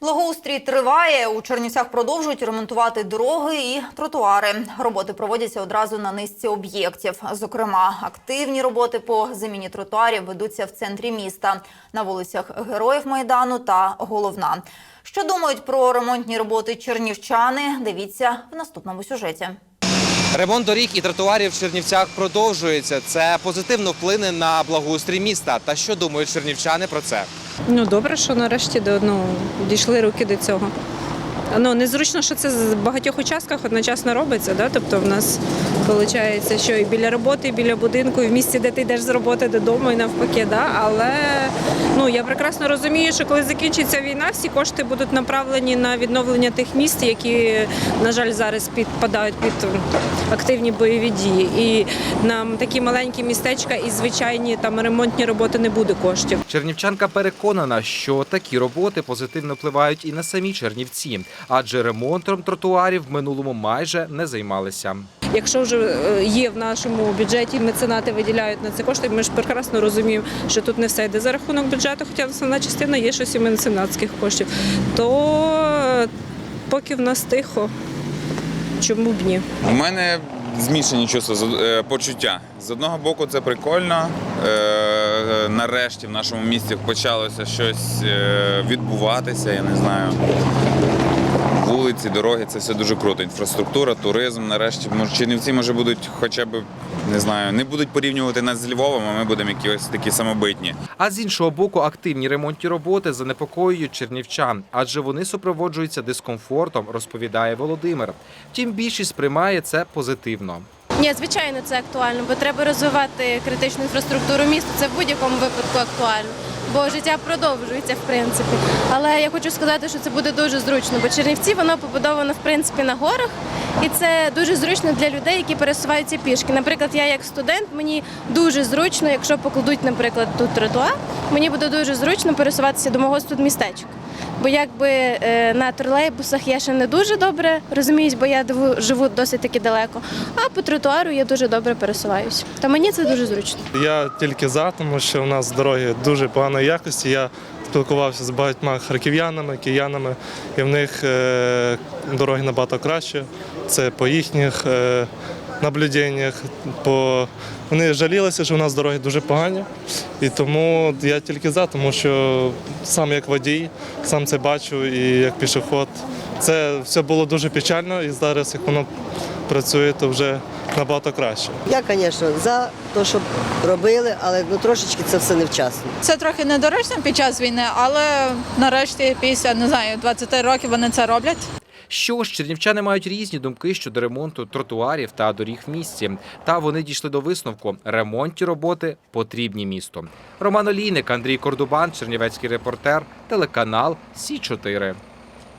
Благоустрій триває. У Чернівцях продовжують ремонтувати дороги і тротуари. Роботи проводяться одразу на низці об'єктів. Зокрема, активні роботи по заміні тротуарів ведуться в центрі міста на вулицях Героїв Майдану та Головна. Що думають про ремонтні роботи чернівчани? Дивіться в наступному сюжеті. Ремонт доріг і тротуарів в Чернівцях продовжується. Це позитивно вплине на благоустрій міста. Та що думають чернівчани про це? Ну добре, що нарешті до ну, дійшли руки до цього. Ну незручно, що це з багатьох участках одночасно робиться. Да? Тобто в нас виходить, що і біля роботи, і біля будинку, і в місці, де ти йдеш з роботи додому, і навпаки. Да? Але ну я прекрасно розумію, що коли закінчиться війна, всі кошти будуть направлені на відновлення тих міст, які, на жаль, зараз підпадають під активні бойові дії. І нам такі маленькі містечка і звичайні там ремонтні роботи не буде коштів. Чернівчанка переконана, що такі роботи позитивно впливають і на самі Чернівці, адже ремонтом тротуарів в минулому майже не займалися. Якщо вже е, є в нашому бюджеті меценати виділяють на це кошти, ми ж прекрасно розуміємо, що тут не все йде за рахунок бюджету, хоча основна частина є щось і меценатських коштів. То е, поки в нас тихо, чому б ні? У мене змішані чувства, е, почуття. З одного боку, це прикольно. Нарешті в нашому місті почалося щось відбуватися, я не знаю. Вулиці, дороги це все дуже круто. Інфраструктура, туризм. Нарешті може, Чернівці може будуть хоча б не знаю, не будуть порівнювати нас з Львовом, а ми будемо якісь такі самобитні. А з іншого боку, активні ремонтні роботи занепокоюють чернівчан, адже вони супроводжуються дискомфортом, розповідає Володимир. Втім, більшість сприймає це позитивно. Ні, звичайно, це актуально, бо треба розвивати критичну інфраструктуру міста. Це в будь-якому випадку актуально, бо життя продовжується в принципі. Але я хочу сказати, що це буде дуже зручно, бо Чернівці воно побудовано в принципі на горах, і це дуже зручно для людей, які пересуваються пішки. Наприклад, я як студент, мені дуже зручно, якщо покладуть, наприклад, тут тротуар, мені буде дуже зручно пересуватися до мого студмістечка. Бо якби е, на тролейбусах я ще не дуже добре розуміюсь, бо я живу досить таки далеко. А по тротуару я дуже добре пересуваюся. Та мені це дуже зручно. Я тільки за, тому що в нас дороги дуже поганої якості. Я спілкувався з багатьма харків'янами, киянами, і в них е, дороги набагато краще. Це по їхніх е, наблюденнях. По... Вони жалілися, що в нас дороги дуже погані. І тому я тільки за, тому що сам як водій, сам це бачу і як пішоход. Це все було дуже печально, і зараз, як воно працює, то вже набагато краще. Я, звісно, за те, щоб робили, але ну, трошечки це все невчасно. Це трохи недоречно під час війни, але нарешті після не знаю 20 років вони це роблять. Що ж, чернівчани мають різні думки щодо ремонту тротуарів та доріг в місті. Та вони дійшли до висновку: ремонтні роботи потрібні місту. Роман Олійник, Андрій Кордубан, Чернівецький репортер, телеканал Сі 4